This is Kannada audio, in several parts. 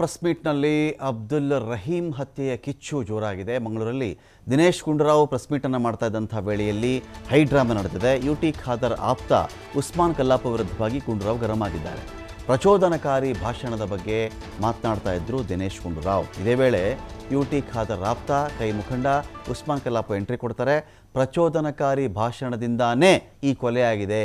ಪ್ರೆಸ್ ಮೀಟ್ನಲ್ಲಿ ಅಬ್ದುಲ್ ರಹೀಂ ಹತ್ಯೆಯ ಕಿಚ್ಚು ಜೋರಾಗಿದೆ. ಮಂಗಳೂರಲ್ಲಿ ದಿನೇಶ್ ಗುಂಡೂರಾವ್ ಪ್ರೆಸ್ ಮೀಟನ್ನು ಮಾಡ್ತಾ ಇದ್ದಂಥ ವೇಳೆಯಲ್ಲಿ ಹೈಡ್ರಾಮಾ ನಡೆದಿದೆ. ಯು ಟಿ ಖಾದರ್ ಆಪ್ತ ಉಸ್ಮಾನ್ ಕಲ್ಲಾಪ ವಿರುದ್ಧವಾಗಿ ಗುಂಡೂರಾವ್ ಗರಂ ಆಗಿದ್ದಾರೆ ಪ್ರಚೋದನಕಾರಿ ಭಾಷಣದ ಬಗ್ಗೆ ಮಾತನಾಡ್ತಾ ಇದ್ರು ದಿನೇಶ್ ಗುಂಡೂರಾವ್. ಇದೇ ವೇಳೆ ಯು ಟಿ ಖಾದರ್ ಆಪ್ತ ಕೈ ಮುಖಂಡ ಉಸ್ಮಾನ್ ಕಲ್ಲಾಪ ಎಂಟ್ರಿ ಕೊಡ್ತಾರೆ. ಪ್ರಚೋದನಕಾರಿ ಭಾಷಣದಿಂದಾನೇ ಈ ಕೊಲೆಯಾಗಿದೆ.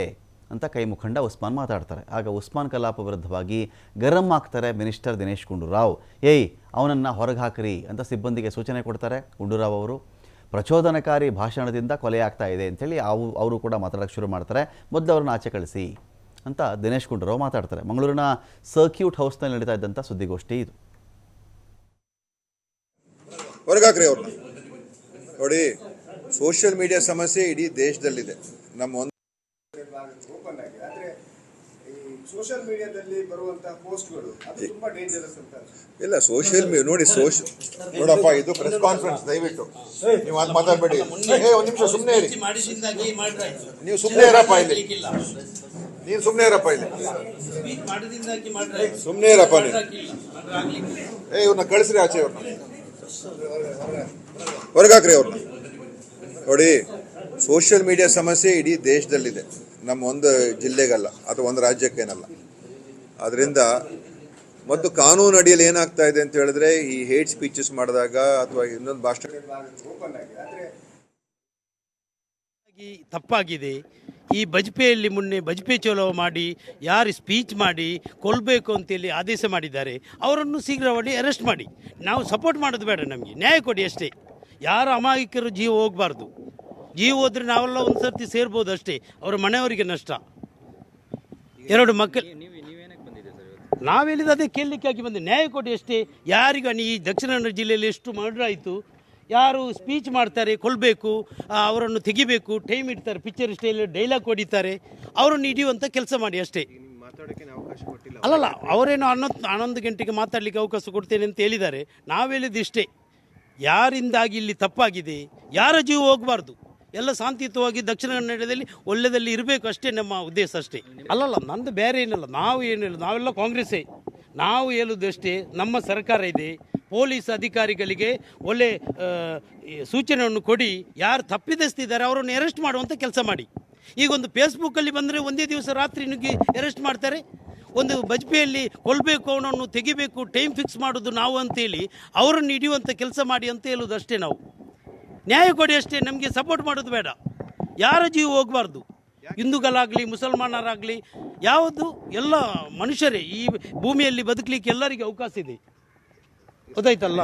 ಅಂತ ಕೈ ಮುಖಂಡ ಉಸ್ಮಾನ್ ಮಾತಾಡ್ತಾರೆ. ಆಗ ಉಸ್ಮಾನ್ ಕಲಾಪ ವಿರುದ್ಧವಾಗಿ ಗರಂ ಆಗ್ತಾರೆ ಮಿನಿಸ್ಟರ್ ದಿನೇಶ್ ಗುಂಡೂರಾವ್. ಏಯ್, ಅವನನ್ನು ಹೊರಗೆ ಹಾಕ್ರಿ ಅಂತ ಸಿಬ್ಬಂದಿಗೆ ಸೂಚನೆ ಕೊಡ್ತಾರೆ ಗುಂಡೂರಾವ್ ಅವರು. ಪ್ರಚೋದನಕಾರಿ ಭಾಷಣದಿಂದ ಕೊಲೆ ಆಗ್ತಾ ಇದೆ ಅಂಥೇಳಿ ಅವು, ಅವರು ಕೂಡ ಮಾತಾಡೋಕ್ಕೆ ಶುರು ಮಾಡ್ತಾರೆ. ಮೊದಲು ಅವ್ರನ್ನ ಆಚೆ ಕಳಿಸಿ ಅಂತ ದಿನೇಶ್ ಗುಂಡೂರಾವ್ ಮಾತಾಡ್ತಾರೆ. ಮಂಗಳೂರಿನ ಸರ್ಕ್ಯೂಟ್ ಹೌಸ್ನಲ್ಲಿ ನಡೀತಾ ಇದ್ದಂಥ ಸುದ್ದಿಗೋಷ್ಠಿ ಇದು. ಹೊರಗಾಕ್ರಿ ಅವ್ರನ್ನ. ನೋಡಿ, ಸೋಷಿಯಲ್ ಮೀಡಿಯಾ ಸಮಸ್ಯೆ ಇಡೀ ದೇಶದಲ್ಲಿದೆ. ನಮ್ಮ ಓಪನ್ ಆಗಿ. ಆದ್ರೆ ಈ ಸೋಷಿಯಲ್ ಮೀಡಿಯಾದಲ್ಲಿ ಬರುವಂತಹ ಪೋಸ್ಟ್ಗಳು ಅದು ತುಂಬಾ ಡೇಂಜರಸ್ ಅಂತ ಇಲ್ಲ ಸೋಷಿಯಲ್ ಮೀಡಿಯಾ ನೋಡಿ ಸೋಷಿಯಲ್ ನೋಡಪ್ಪ ಇದು ಪ್ರೆಸ್ ಕಾನ್ಫರೆನ್ಸ್ ದಯವಿಟ್ಟು. ನೀವು ಅದು ಮಾತಾಡಬೇಡಿ. ಏ ಒಂದು ನಿಮಿಷ ಸುಮ್ಮನೆ ಇರಿ. ನೀವು ಸುಮ್ಮನೆ ಇರಪ್ಪ ಇಲ್ಲಿ. ನೀನು ಸುಮ್ಮನೆ ಇರಪ್ಪ ಇಲ್ಲಿ. ಸುಮ್ಮನೆ ಇರಪ್ಪ ಮಾಡ್ರಾಗ್ಲಿಕ್ಕೆ ಏ ಇವ್ರನ್ನ ಕಳಿಸ್ರಿ ಆಚೆ ಇವ್ರನ್ನ ಹೊರಗಾಕ್ರಿ ಅವ್ರನ್ನ ನೋಡಿ ಸೋಷಿಯಲ್ ಮೀಡಿಯಾ ಸಮಸ್ಯೆ ಇಡೀ ದೇಶದಲ್ಲಿದೆ. ನಮ್ಮ ಒಂದು ಜಿಲ್ಲೆಗಲ್ಲ, ಅಥವಾ ಒಂದು ರಾಜ್ಯಕ್ಕೇನಲ್ಲ. ಅದರಿಂದ ಮತ್ತು ಕಾನೂನು ಅಡಿಯಲ್ಲಿ ಏನಾಗ್ತಾ ಇದೆ ಅಂತ ಹೇಳಿದ್ರೆ, ಈ ಹೇಟ್ ಸ್ಪೀಚಸ್ ಮಾಡಿದಾಗ ಅಥವಾ ಇನ್ನೊಂದು ಭಾಷಣ ತಪ್ಪಾಗಿದೆ. ಈ ಬಜ್ಪೆಯಲ್ಲಿ ಮೊನ್ನೆ ಬಜ್ಪೆ ಚಲೋ ಮಾಡಿ, ಯಾರು ಸ್ಪೀಚ್ ಮಾಡಿ ಕೊಲ್ಲಬೇಕು ಅಂತೇಳಿ ಆದೇಶ ಮಾಡಿದ್ದಾರೆ. ಅವರನ್ನು ಶೀಘ್ರವಾಗಿ ಅರೆಸ್ಟ್ ಮಾಡಿ. ನಾವು ಸಪೋರ್ಟ್ ಮಾಡೋದು ಬೇಡ ನಮಗೆ. ನ್ಯಾಯ ಕೊಡಿ ಅಷ್ಟೇ. ಯಾರು ಅಮಾಯಕರು ಜೀವ ಹೋಗಬಾರ್ದು. ಜೀವ ಹೋದ್ರೆ ನಾವೆಲ್ಲ ಒಂದು ಸರ್ತಿ ಸೇರ್ಬೋದು ಅಷ್ಟೇ. ಅವರ ಮನೆಯವರಿಗೆ ನಷ್ಟ. ಎರಡು ಮಕ್ಕಳು ನಾವು ಹೇಳಿದ ಅದೇ ಕೇಳಲಿಕ್ಕಾಗಿ ಬಂದೆ. ನ್ಯಾಯ ಕೊಡಿ ಅಷ್ಟೇ. ಯಾರಿಗ ಈ ದಕ್ಷಿಣ ಕನ್ನಡ ಜಿಲ್ಲೆಯಲ್ಲಿ ಎಷ್ಟು ಮರ್ಡರ್ ಆಯಿತು ಯಾರು ಸ್ಪೀಚ್ ಮಾಡ್ತಾರೆ ಕೊಲ್ಲಬೇಕು ಅವರನ್ನು ತೆಗಿಬೇಕು ಟೈಮ್ ಇಡ್ತಾರೆ ಪಿಕ್ಚರ್ ಸ್ಟೈಲ್ ಡೈಲಾಗ್ ಹೊಡಿತಾರೆ. ಅವರನ್ನು ಹಿಡಿಯುವಂಥ ಕೆಲಸ ಮಾಡಿ ಅಷ್ಟೇ. ಅಲ್ಲಲ್ಲ ಅವರೇನು ಹನ್ನೊಂದು ಹನ್ನೊಂದು ಗಂಟೆಗೆ ಮಾತಾಡಲಿಕ್ಕೆ ಅವಕಾಶ ಕೊಡ್ತೇನೆ ಅಂತ ಹೇಳಿದ್ದಾರೆ. ನಾವು ಹೇಳಿದ್ದು ಇಷ್ಟೇ. ಯಾರಿಂದಾಗಿ ಇಲ್ಲಿ ತಪ್ಪಾಗಿದೆ? ಯಾರ ಜೀವ ಹೋಗಬಾರ್ದು? ಎಲ್ಲ ಶಾಂತಿಯುತವಾಗಿ ದಕ್ಷಿಣ ಕನ್ನಡದಲ್ಲಿ ಒಳ್ಳೆಯದಲ್ಲಿ ಇರಬೇಕು ಅಷ್ಟೇ ನಮ್ಮ ಉದ್ದೇಶ ಅಷ್ಟೇ. ಅಲ್ಲಲ್ಲ, ನಂದು ಬೇರೆ ಏನಿಲ್ಲ, ನಾವು ಏನಿಲ್ಲ, ನಾವೆಲ್ಲ ಕಾಂಗ್ರೆಸ್ಸೇ. ನಾವು ಹೇಳುವುದು ಅಷ್ಟೇ, ನಮ್ಮ ಸರ್ಕಾರ ಇದೆ, ಪೊಲೀಸ್ ಅಧಿಕಾರಿಗಳಿಗೆ ಒಳ್ಳೆ ಸೂಚನೆಯನ್ನು ಕೊಡಿ, ಯಾರು ತಪ್ಪಿದಸ್ತಿದ್ದಾರೆ ಅವರನ್ನು ಅರೆಸ್ಟ್ ಮಾಡುವಂಥ ಕೆಲಸ ಮಾಡಿ. ಈಗ ಒಂದು ಫೇಸ್ಬುಕ್ಕಲ್ಲಿ ಬಂದರೆ ಒಂದೇ ದಿವಸ ರಾತ್ರಿ ನುಗ್ಗಿ ಅರೆಸ್ಟ್ ಮಾಡ್ತಾರೆ. ಒಂದು ಬಜ್ಪೆಯಲ್ಲಿ ಕೊಲ್ಲಬೇಕು ಅವನನ್ನು ತೆಗಿಬೇಕು ಟೈಮ್ ಫಿಕ್ಸ್ ಮಾಡೋದು ನಾವು ಅಂತೇಳಿ, ಅವರನ್ನು ಹಿಡಿಯುವಂಥ ಕೆಲಸ ಮಾಡಿ ಅಂತ ಹೇಳೋದು ಅಷ್ಟೇ ನಾವು. ನ್ಯಾಯ ಕೊಡಿ ಅಷ್ಟೇ, ನಮಗೆ ಸಪೋರ್ಟ್ ಮಾಡೋದು ಬೇಡ. ಯಾರ ಜೀವ ಹೋಗಬಾರ್ದು? ಹಿಂದೂಗಳಾಗಲಿ, ಮುಸಲ್ಮಾನರಾಗಲಿ, ಯಾವುದು? ಎಲ್ಲ ಮನುಷ್ಯರೇ. ಈ ಭೂಮಿಯಲ್ಲಿ ಬದುಕಲಿಕ್ಕೆ ಎಲ್ಲರಿಗೆ ಅವಕಾಶ ಇದೆ. ಗೊತ್ತಾಯ್ತಲ್ಲ?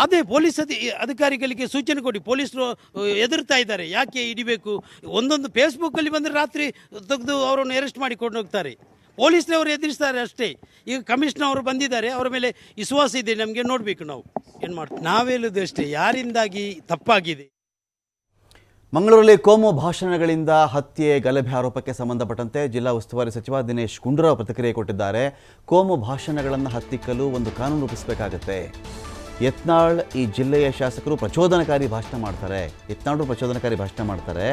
ಅದೇ ಪೊಲೀಸ್ ಅಧಿ, ಅಧಿಕಾರಿಗಳಿಗೆ ಸೂಚನೆ ಕೊಡಿ. ಪೊಲೀಸರು ಎದುರ್ತಾ ಇದ್ದಾರೆ. ಯಾಕೆ ಹಿಡಿಬೇಕು? ಒಂದೊಂದು ಫೇಸ್ಬುಕ್ಕಲ್ಲಿ ಬಂದರೆ ರಾತ್ರಿ ತೆಗೆದು ಅವರನ್ನು ಅರೆಸ್ಟ್ ಮಾಡಿ ಕೊಂಡು ಹೋಗ್ತಾರೆ. ಪೊಲೀಸ್ನವರು ಎದುರಿಸ್ತಾರೆ ಅಷ್ಟೇ. ಈಗ ಕಮಿಷನರ್ ಅವರು ಬಂದಿದ್ದಾರೆ. ಅವರ ಮೇಲೆ ವಿಶ್ವಾಸ ಇದೆ. ನಮಗೆ ನೋಡಬೇಕು ನಾವು. ಏನು ಮಾಡ್ತೀವಿ ನಾವೇಳುದು ಅಷ್ಟೇ. ಯಾರಿಂದಾಗಿ ತಪ್ಪಾಗಿದೆ? ಮಂಗಳೂರಲ್ಲಿ ಕೋಮು ಭಾಷಣಗಳಿಂದ ಹತ್ಯೆ, ಗಲಭೆ ಆರೋಪಕ್ಕೆ ಸಂಬಂಧಪಟ್ಟಂತೆ ಜಿಲ್ಲಾ ಉಸ್ತುವಾರಿ ಸಚಿವ ದಿನೇಶ್ ಗುಂಡೂರಾವ್ ಪ್ರತಿಕ್ರಿಯೆ ಕೊಟ್ಟಿದ್ದಾರೆ. ಕೋಮು ಭಾಷಣಗಳನ್ನು ಹತ್ತಿಕ್ಕಲು ಒಂದು ಕಾನೂನು ರೂಪಿಸಬೇಕಾಗತ್ತೆ. ಯತ್ನಾಳ್ ಈ ಜಿಲ್ಲೆಯ ಶಾಸಕರು ಪ್ರಚೋದನಕಾರಿ ಭಾಷಣ ಮಾಡ್ತಾರೆ. ಯತ್ನಾಳು ಪ್ರಚೋದನಕಾರಿ ಭಾಷಣ ಮಾಡ್ತಾರೆ.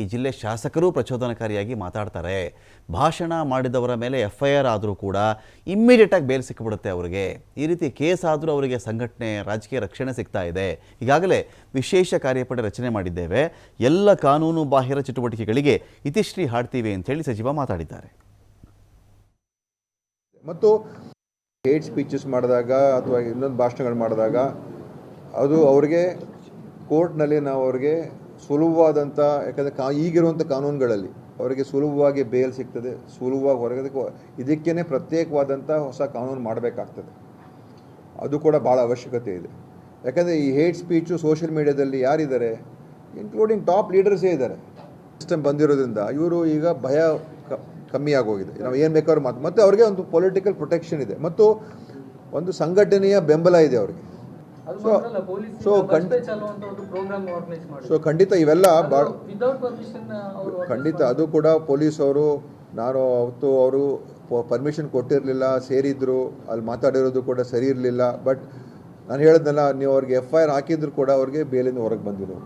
ಈ ಜಿಲ್ಲೆ ಶಾಸಕರು ಪ್ರಚೋದನಕಾರಿಯಾಗಿ ಮಾತಾಡ್ತಾರೆ. ಭಾಷಣ ಮಾಡಿದವರ ಮೇಲೆ ಎಫ್ ಐ ಆರ್ ಆದರೂ ಕೂಡ ಇಮ್ಮಿಡಿಯೇಟಾಗಿ ಬೇಲ್ ಸಿಕ್ಕಿಬಿಡುತ್ತೆ ಅವರಿಗೆ. ಈ ರೀತಿ ಕೇಸ್ ಆದರೂ ಅವರಿಗೆ ಸಂಘಟನೆ, ರಾಜಕೀಯ ರಕ್ಷಣೆ ಸಿಗ್ತಾ ಇದೆ. ಈಗಾಗಲೇ ವಿಶೇಷ ಕಾರ್ಯಪಡೆ ರಚನೆ ಮಾಡಿದ್ದೇವೆ. ಎಲ್ಲ ಕಾನೂನು ಬಾಹಿರ ಚಟುವಟಿಕೆಗಳಿಗೆ ಇತಿಶ್ರೀ ಹಾಡ್ತೀವಿ ಅಂತೇಳಿ ಸಚಿವ ಮಾತಾಡಿದ್ದಾರೆ. ಮತ್ತು ಹೇಟ್ ಸ್ಪೀಚಸ್ ಮಾಡಿದಾಗ ಅಥವಾ ಇನ್ನೊಂದು ಭಾಷಣಗಳು ಮಾಡಿದಾಗ, ಅದು ಅವ್ರಿಗೆ ಕೋರ್ಟ್ನಲ್ಲಿ ನಾವು ಅವ್ರಿಗೆ ಸುಲಭವಾದಂಥ, ಯಾಕಂದರೆ ಕಾ, ಈಗಿರುವಂಥ ಕಾನೂನುಗಳಲ್ಲಿ ಅವರಿಗೆ ಸುಲಭವಾಗಿ ಬೇಲ್ ಸಿಗ್ತದೆ, ಸುಲಭವಾಗಿ ಹೊರಗೆ ಇದಕ್ಕೇ ಪ್ರತ್ಯೇಕವಾದಂಥ ಹೊಸ ಕಾನೂನು ಮಾಡಬೇಕಾಗ್ತದೆ. ಅದು ಕೂಡ ಭಾಳ ಅವಶ್ಯಕತೆ ಇದೆ. ಯಾಕಂದರೆ ಈ ಹೇಟ್ ಸ್ಪೀಚು ಸೋಷಿಯಲ್ ಮೀಡಿಯಾದಲ್ಲಿ ಯಾರಿದ್ದಾರೆ ಇನ್ಕ್ಲೂಡಿಂಗ್ ಟಾಪ್ ಲೀಡರ್ಸೇ ಇದ್ದಾರೆ. ಸಿಸ್ಟಮ್ ಬಂದಿರೋದ್ರಿಂದ ಇವರು ಈಗ ಭಯ ಕ- ಕಮ್ಮಿ ಆಗೋಗಿದೆ ನಾವು ಏನು ಬೇಕಾದ್ರೂ ಮಾತು. ಮತ್ತು ಅವ್ರಿಗೆ ಒಂದು ಪೊಲಿಟಿಕಲ್ ಪ್ರೊಟೆಕ್ಷನ್ ಇದೆ. ಮತ್ತು ಒಂದು ಸಂಘಟನೆಯ ಬೆಂಬಲ ಇದೆ ಅವರಿಗೆ. ಸೊ ಸೊ ಖಂಡಿತ ಖಂಡ ಸೊ ಖಂಡಿತ ಇವೆಲ್ಲ ಭಾಳ ಖಂಡಿತ ಅದು ಕೂಡ ಪೊಲೀಸ್ ಅವರು ನಾನು ಅವತ್ತು ಅವರು ಪರ್ಮಿಷನ್ ಕೊಟ್ಟಿರಲಿಲ್ಲ ಸೇರಿದ್ರು ಅಲ್ಲಿ ಮಾತಾಡಿರೋದು ಕೂಡ ಸರಿ ಇರಲಿಲ್ಲ. ಬಟ್ ನಾನು ಹೇಳಿದ್ನಲ್ಲ ನೀವು ಅವ್ರಿಗೆ ಎಫ್ ಐ ಆರ್ ಹಾಕಿದ್ರು ಕೂಡ ಅವ್ರಿಗೆ ಬೇಲಿಂದ ಹೊರಗೆ ಬಂದಿರೋ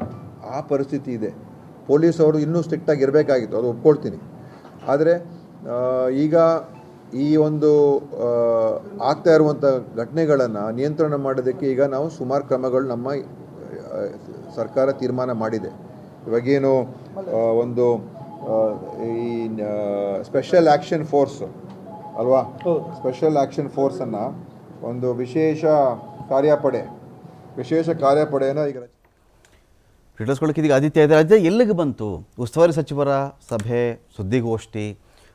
ಆ ಪರಿಸ್ಥಿತಿ ಇದೆ. ಪೊಲೀಸ್ ಅವರು ಇನ್ನೂ ಸ್ಟ್ರಿಕ್ಟಾಗಿ ಇರಬೇಕಾಗಿತ್ತು. ಅದು ಒಪ್ಕೊಳ್ತೀನಿ. ಆದರೆ ಈಗ ಈ ಒಂದು ಆಗ್ತಾ ಇರುವಂಥ ಘಟನೆಗಳನ್ನು ನಿಯಂತ್ರಣ ಮಾಡೋದಕ್ಕೆ ಈಗ ನಾವು ಸುಮಾರು ಕ್ರಮಗಳು ನಮ್ಮ ಸರ್ಕಾರ ತೀರ್ಮಾನ ಮಾಡಿದೆ. ಇವಾಗೇನು ಒಂದು ಈ ಸ್ಪೆಷಲ್ ಆ್ಯಕ್ಷನ್ ಫೋರ್ಸ್ ಅಲ್ವಾ? ಸ್ಪೆಷಲ್ ಆ್ಯಕ್ಷನ್ ಫೋರ್ಸನ್ನು ಒಂದು ವಿಶೇಷ ಕಾರ್ಯಪಡೆ ವಿಶೇಷ ಕಾರ್ಯಪಡೆಯನ್ನು ಈಗ ರಚನೆ ಡೀಟೇಲ್ಸ್ಕೊಳ್ಳೋಕೆ ಇದೀಗ ಆದಿತ್ಯ ರಾಜ್ಯ ಎಲ್ಲಿಗೆ ಬಂತು? ಉಸ್ತುವಾರಿ ಸಚಿವರ ಸಭೆ ಸುದ್ದಿಗೋಷ್ಠಿ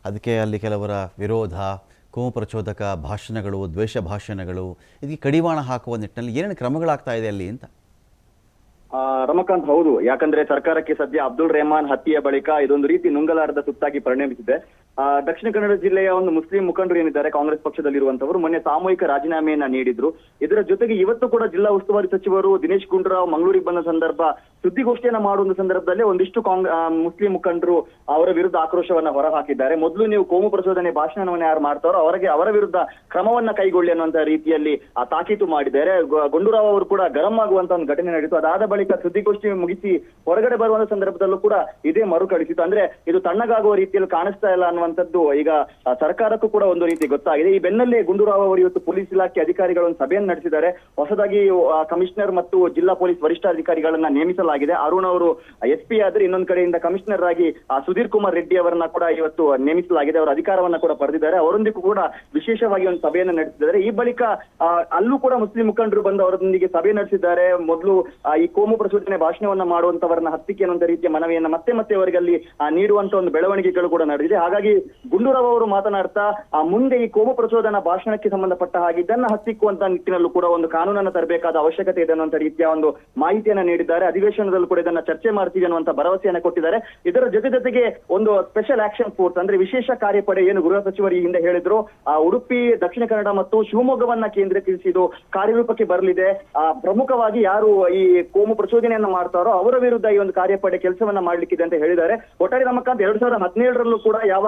ಅದಕ್ಕೆ ಅಲ್ಲಿ ಕೆಲವರ ವಿರೋಧ ಕೋಮು ಪ್ರಚೋದಕ ಭಾಷಣಗಳು ದ್ವೇಷ ಭಾಷಣಗಳು ಇದಕ್ಕೆ ಕಡಿವಾಣ ಹಾಕುವ ನಿಟ್ಟಿನಲ್ಲಿ ಏನೇನು ಕ್ರಮಗಳಾಗ್ತಾ ಇದೆ ಅಲ್ಲಿ ಅಂತ? ರಮಕಾಂತ್ ಹೌದು. ಯಾಕಂದ್ರೆ ಸರ್ಕಾರಕ್ಕೆ ಸದ್ಯ ಅಬ್ದುಲ್ ರೆಹಮಾನ್ ಹತ್ಯೆಯ ಬಳಿಕ ಇದೊಂದು ರೀತಿ ನುಂಗಲಾರದ ಸುತ್ತಾಗಿ ಪರಿಣಮಿಸಿದೆ. ಆ, ದಕ್ಷಿಣ ಕನ್ನಡ ಜಿಲ್ಲೆಯ ಒಂದು ಮುಸ್ಲಿಂ ಮುಖಂಡರು ಏನಿದ್ದಾರೆ ಕಾಂಗ್ರೆಸ್ ಪಕ್ಷದಲ್ಲಿರುವಂತವರು ಮೊನ್ನೆ ಸಾಮೂಹಿಕ ರಾಜೀನಾಮೆಯನ್ನ ನೀಡಿದ್ರು. ಇದರ ಜೊತೆಗೆ ಇವತ್ತು ಕೂಡ ಜಿಲ್ಲಾ ಉಸ್ತುವಾರಿ ಸಚಿವರು ದಿನೇಶ್ ಗುಂಡೂರಾವ್ ಮಂಗಳೂರಿಗೆ ಬಂದ ಸಂದರ್ಭ ಸುದ್ದಿಗೋಷ್ಠಿಯನ್ನ ಮಾಡುವ ಸಂದರ್ಭದಲ್ಲಿ ಒಂದಿಷ್ಟು ಕಾಂಗ್ ಮುಸ್ಲಿಂ ಮುಖಂಡರು ಅವರ ವಿರುದ್ಧ ಆಕ್ರೋಶವನ್ನ ಹೊರಹಾಕಿದ್ದಾರೆ. ಮೊದಲು ನೀವು ಕೋಮು ಪ್ರಚೋದನೆ ಭಾಷಣವನ್ನು ಯಾರು ಮಾಡ್ತಾರೋ ಅವರಿಗೆ ಅವರ ವಿರುದ್ಧ ಕ್ರಮವನ್ನ ಕೈಗೊಳ್ಳಿ ಅನ್ನುವಂತ ರೀತಿಯಲ್ಲಿ, ಆ, ತಾಕೀತು ಮಾಡಿದ್ದಾರೆ. ಗುಂಡೂರಾವ್ ಅವರು ಕೂಡ ಗರಂ ಆಗುವಂತ ಒಂದು ಘಟನೆ ನಡೆಯಿತು. ಅದಾದ ಬಳಿಕ ಸುದ್ದಿಗೋಷ್ಠಿ ಮುಗಿಸಿ ಹೊರಗಡೆ ಬರುವಂತ ಸಂದರ್ಭದಲ್ಲೂ ಕೂಡ ಇದೇ ಮರುಕಳಿಸಿತು ಅಂದ್ರೆ ಇದು ತಣ್ಣಗಾಗುವ ರೀತಿಯಲ್ಲಿ ಕಾಣಿಸ್ತಾ ಇಲ್ಲ ಅನ್ನುವಂಥದ್ದು ಈಗ ಸರ್ಕಾರಕ್ಕೂ ಕೂಡ ಒಂದು ರೀತಿ ಗೊತ್ತಾಗಿದೆ. ಈ ಬೆನ್ನಲ್ಲೇ ಗುಂಡೂರಾವ್ ಅವರು ಇವತ್ತು ಪೊಲೀಸ್ ಇಲಾಖೆ ಅಧಿಕಾರಿಗಳು ಸಭೆಯನ್ನು ನಡೆಸಿದ್ದಾರೆ. ಹೊಸದಾಗಿ ಕಮಿಷನರ್ ಮತ್ತು ಜಿಲ್ಲಾ ಪೊಲೀಸ್ ವರಿಷ್ಠಾಧಿಕಾರಿಗಳನ್ನ ನೇಮಿಸಲಾಗಿದೆ. ಅರುಣ್ ಅವರು ಎಸ್ ಪಿ ಆದ್ರೆ ಇನ್ನೊಂದು ಕಡೆಯಿಂದ ಕಮಿಷನರ್ ಆಗಿ ಸುಧೀರ್ ಕುಮಾರ್ ರೆಡ್ಡಿ ಅವರನ್ನ ಕೂಡ ಇವತ್ತು ನೇಮಿಸಲಾಗಿದೆ. ಅವರ ಅಧಿಕಾರವನ್ನ ಕೂಡ ಪಡೆದಿದ್ದಾರೆ. ಅವರೊಂದಿಗೂ ಕೂಡ ವಿಶೇಷವಾಗಿ ಒಂದು ಸಭೆಯನ್ನು ನಡೆಸಿದ್ದಾರೆ. ಈ ಬಳಿಕ ಅಲ್ಲೂ ಕೂಡ ಮುಸ್ಲಿಂ ಮುಖಂಡರು ಬಂದು ಅವರೊಂದಿಗೆ ಸಭೆ ನಡೆಸಿದ್ದಾರೆ. ಮೊದಲು ಈ ಕೋಮು ಪ್ರಚೋದನೆ ಭಾಷಣವನ್ನ ಮಾಡುವಂತವರನ್ನ ಹತ್ತಿಕೆ ಅನ್ನೋ ರೀತಿಯ ಮನವಿಯನ್ನ ಮತ್ತೆ ಮತ್ತೆ ಅವರಿಗೆ ಅಲ್ಲಿ ನೀಡುವಂತ ಒಂದು ಬೆಳವಣಿಗೆಗಳು ಕೂಡ ನಡೆದಿದೆ. ಹಾಗಾಗಿ ಗುಂಡೂರಾವ್ ಅವರು ಮಾತನಾಡ್ತಾ ಮುಂದೆ ಈ ಕೋಮು ಪ್ರಚೋದನಾ ಭಾಷಣಕ್ಕೆ ಸಂಬಂಧಪಟ್ಟ ಹಾಗೆ ಇದನ್ನ ಹತ್ತಿಕ್ಕುವಂತ ನಿಟ್ಟಿನಲ್ಲೂ ಕೂಡ ಒಂದು ಕಾನೂನನ್ನ ತರಬೇಕಾದ ಅವಶ್ಯಕತೆ ಇದೆ ಅನ್ನುವಂತ ರೀತಿಯ ಒಂದು ಮಾಹಿತಿಯನ್ನ ನೀಡಿದ್ದಾರೆ. ಅಧಿವೇಶನದಲ್ಲೂ ಕೂಡ ಇದನ್ನ ಚರ್ಚೆ ಮಾಡ್ತೀವಿ ಅನ್ನುವಂತ ಭರವಸೆಯನ್ನ ಕೊಟ್ಟಿದ್ದಾರೆ. ಇದರ ಜೊತೆ ಜೊತೆಗೆ ಒಂದು ಸ್ಪೆಷಲ್ ಆಕ್ಷನ್ ಫೋರ್ಸ್ ಅಂದ್ರೆ ವಿಶೇಷ ಕಾರ್ಯಪಡೆ ಏನು ಗೃಹ ಸಚಿವರು ಈ ಹಿಂದೆ ಹೇಳಿದ್ರು. ಆ ಉಡುಪಿ, ದಕ್ಷಿಣ ಕನ್ನಡ ಮತ್ತು ಶಿವಮೊಗ್ಗವನ್ನ ಕೇಂದ್ರೀಕರಿಸಿ ಇದು ಕಾರ್ಯರೂಪಕ್ಕೆ ಬರಲಿದೆ. ಆ ಪ್ರಮುಖವಾಗಿ ಯಾರು ಈ ಕೋಮು ಪ್ರಚೋದನೆಯನ್ನ ಮಾಡ್ತಾರೋ ಅವರ ವಿರುದ್ಧ ಈ ಒಂದು ಕಾರ್ಯಪಡೆ ಕೆಲಸವನ್ನ ಮಾಡ್ಲಿಕ್ಕಿದೆ ಅಂತ ಹೇಳಿದ್ದಾರೆ. ಒಟ್ಟಾರೆ ರಮಕಾಂತ್ ಎರಡ್ ಸಾವಿರದ ಹದಿನೇಳರಲ್ಲೂ ಕೂಡ ಯಾವಾಗ